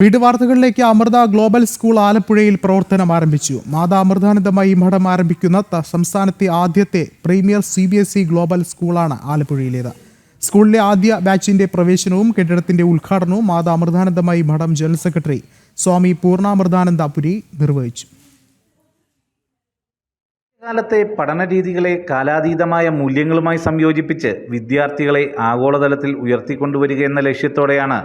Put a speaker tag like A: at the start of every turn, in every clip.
A: വീട് വാർത്തകളിലേക്ക് Amrita global school ആലപ്പുഴയിൽ പ്രവർത്തനം ആരംഭിച്ചു. മാതാ അമൃതാനന്ദമായി മഠം ആരംഭിക്കുന്ന സംസ്ഥാനത്തെ ആദ്യത്തെ premier C B S E global സ്കൂളാണ് ആലപ്പുഴയിലേത്. സ്കൂളിലെ ആദ്യ ബാച്ചിന്റെ പ്രവേശനവും കെട്ടിടത്തിന്റെ ഉദ്ഘാടനവും മാതാ അമൃതാനന്ദമായി മഠം ജനറൽ സെക്രട്ടറി സ്വാമി പൂർണാമൃതാനന്ദ പുരി നിർവഹിച്ചു.
B: കാലത്തെ പഠന രീതികളെ കാലാതീതമായ മൂല്യങ്ങളുമായി സംയോജിപ്പിച്ച് വിദ്യാർത്ഥികളെ ആഗോളതലത്തിൽ ഉയർത്തിക്കൊണ്ടുവരിക എന്ന ലക്ഷ്യത്തോടെയാണ്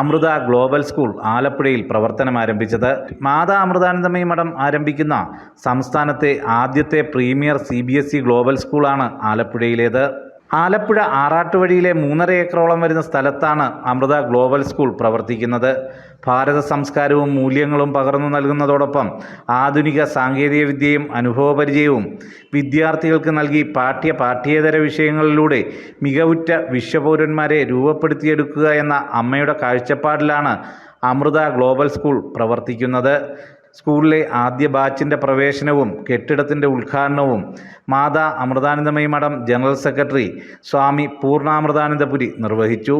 B: അമൃത ഗ്ലോബൽ സ്കൂൾ ആലപ്പുഴയിൽ പ്രവർത്തനം ആരംഭിച്ചത്. മാതാ അമൃതാനന്ദമയി മഠം ആരംഭിക്കുന്ന സംസ്ഥാനത്തെ ആദ്യത്തെ പ്രീമിയർ സി ഗ്ലോബൽ സ്കൂളാണ് ആലപ്പുഴയിലേത്. ആലപ്പുഴ ആറാട്ടുവഴിയിലെ മൂന്നര ഏക്കറോളം വരുന്ന സ്ഥലത്താണ് അമൃത ഗ്ലോബൽ സ്കൂൾ പ്രവർത്തിക്കുന്നത്. ഭാരത സംസ്കാരവും മൂല്യങ്ങളും പകർന്നു നൽകുന്നതോടൊപ്പം ആധുനിക സാങ്കേതികവിദ്യയും അനുഭവപരിചയവും വിദ്യാർത്ഥികൾക്ക് നൽകി പാഠ്യ പാഠ്യേതര വിഷയങ്ങളിലൂടെ മികവുറ്റ വിശ്വപൗരന്മാരെ രൂപപ്പെടുത്തിയെടുക്കുക എന്ന അമ്മയുടെ കാഴ്ചപ്പാടിലാണ് അമൃത ഗ്ലോബൽ സ്കൂൾ പ്രവർത്തിക്കുന്നത്. സ്കൂളിലെ ആദ്യ ബാച്ചിന്റെ പ്രവേശനവും കെട്ടിടത്തിന്റെ ഉദ്ഘാടനവും മാതാ അമൃതാനന്ദമയി മഠം ജനറൽ സെക്രട്ടറി സ്വാമി പൂർണാമൃതാനന്ദപുരി നിർവഹിച്ചു.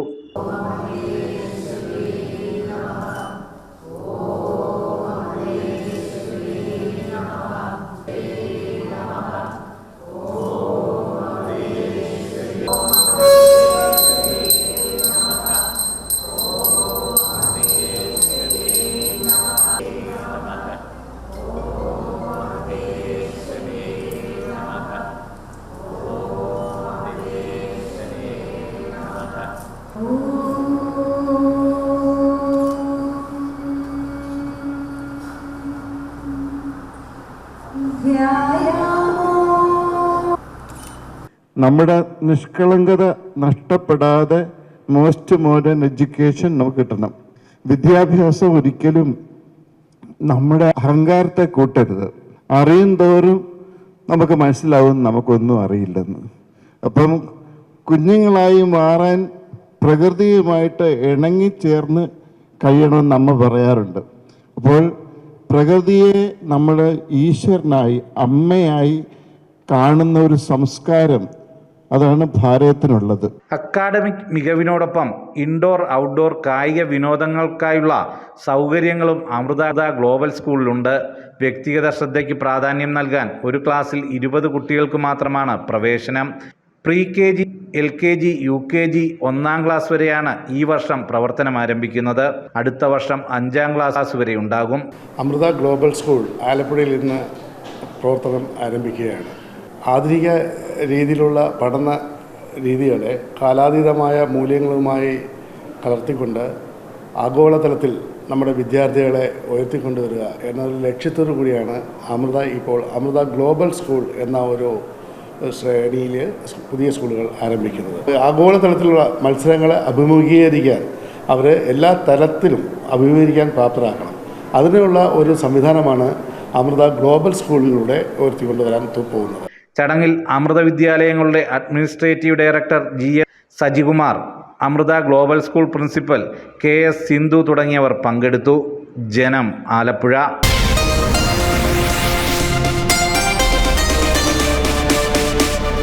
C: നമ്മുടെ നിഷ്കളങ്കത നഷ്ടപ്പെടാതെ മോസ്റ്റ് മോഡേൺ എഡ്യൂക്കേഷൻ നമുക്ക് കിട്ടണം. വിദ്യാഭ്യാസം ഒരിക്കലും നമ്മുടെ അഹങ്കാരത്തെ കൂട്ടരുത്. അറിയും തോറും നമുക്ക് മനസ്സിലാവും നമുക്കൊന്നും അറിയില്ലെന്ന്. അപ്പം കുഞ്ഞുങ്ങളായി മാറാൻ പ്രകൃതിയുമായിട്ട് ഇണങ്ങിച്ചേർന്ന് കഴിയണമെന്ന് നമ്മ പറയാറുണ്ട്. അപ്പോൾ പ്രകൃതിയെ നമ്മൾ ഈശ്വരനായി അമ്മയായി കാണുന്ന ഒരു സംസ്കാരം അതാണ് ഭാരതത്തിനുള്ളത്.
B: അക്കാഡമിക് മികവിനോടൊപ്പം ഇൻഡോർ ഔട്ട്ഡോർ കായിക വിനോദങ്ങൾക്കായുള്ള സൗകര്യങ്ങളും അമൃത ഗ്ലോബൽ സ്കൂളിലുണ്ട്. വ്യക്തിഗത ശ്രദ്ധയ്ക്ക് പ്രാധാന്യം നൽകാൻ ഒരു ക്ലാസ്സിൽ ഇരുപത് കുട്ടികൾക്ക് മാത്രമാണ് പ്രവേശനം. Pre K G L K G U K G ഒന്നാം ക്ലാസ് വരെയാണ് ഈ വർഷം പ്രവർത്തനം ആരംഭിക്കുന്നത്. അടുത്ത വർഷം അഞ്ചാം ക്ലാസ് വരെ ഉണ്ടാകും.
D: അമൃത ഗ്ലോബൽ സ്കൂൾ ആലപ്പുഴയിൽ ഇന്ന് പ്രവർത്തനം ആരംഭിക്കുകയാണ്. ആധുനിക രീതിയിലുള്ള പഠന രീതികളെ കാലാതീതമായ മൂല്യങ്ങളുമായി കലർത്തിക്കൊണ്ട് ആഗോളതലത്തിൽ നമ്മുടെ വിദ്യാർത്ഥികളെ ഉയർത്തിക്കൊണ്ടുവരിക എന്ന ലക്ഷ്യത്തോടു കൂടിയാണ് അമൃത ഇപ്പോൾ അമൃത ഗ്ലോബൽ സ്കൂൾ എന്ന ഒരു ശ്രേണിയിൽ പുതിയ സ്കൂളുകൾ ആരംഭിക്കുന്നത്. ആഗോളതലത്തിലുള്ള മത്സരങ്ങളെ അഭിമുഖീകരിക്കാൻ അവരെ എല്ലാ തലത്തിലും അഭിമുഖീകരിക്കാൻ പ്രാപ്തരാക്കണം അതിനുള്ള ഒരു സംവിധാനമാണ് അമൃത ഗ്ലോബൽ സ്കൂളിലൂടെ ഉയർത്തിക്കൊണ്ടുവരാൻ പോകുന്നത്.
B: ചടങ്ങിൽ Amrita വിദ്യാലയങ്ങളുടെ administrative director G S Sajikumar Amrita global school principal K S Sindhu തുടങ്ങിയവർ പങ്കെടുത്തു. ജനം ആലപ്പുഴ.